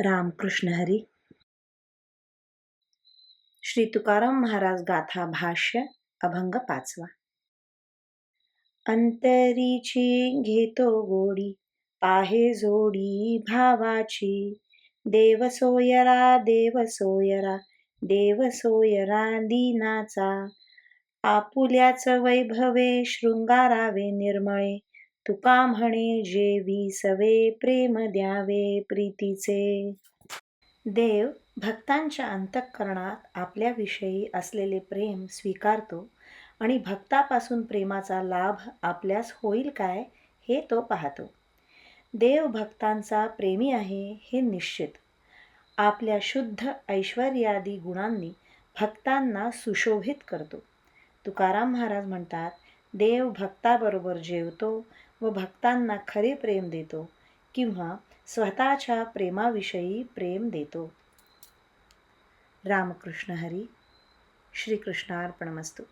रामकृष्ण हरी। श्री तुकाराम महाराज गाथा भाष्य अभंग पाचवा। अंतरीची घेतो गोडी पाहे जोडी भावाची। देव सोयरा देव सोयरा देव सोयरा दीनाचा। आपुल्याच वैभवे शृंगारावे निर्मळे। तुका म्हणे जे सवे प्रेम द्यावे प्रीतीचे. देव भक्तांच्या अंतःकरणात आपल्याविषयी असलेले प्रेम स्वीकारतो आणि भक्तापासून प्रेमाचा लाभ आपल्यास होईल काय हे तो पाहतो. देव भक्तांचा प्रेमी आहे हे निश्चित. आपल्या शुद्ध ऐश्वर्यादी गुणांनी भक्तांना सुशोभित करतो. तुकाराम महाराज म्हणतात देव भक्ताबरोबर जेवतो व भक्तांना खरे प्रेम देतो किंवा स्वतःच्या प्रेमाविषयी प्रेम देतो. रामकृष्ण हरी. श्रीकृष्णार्पणमस्तू.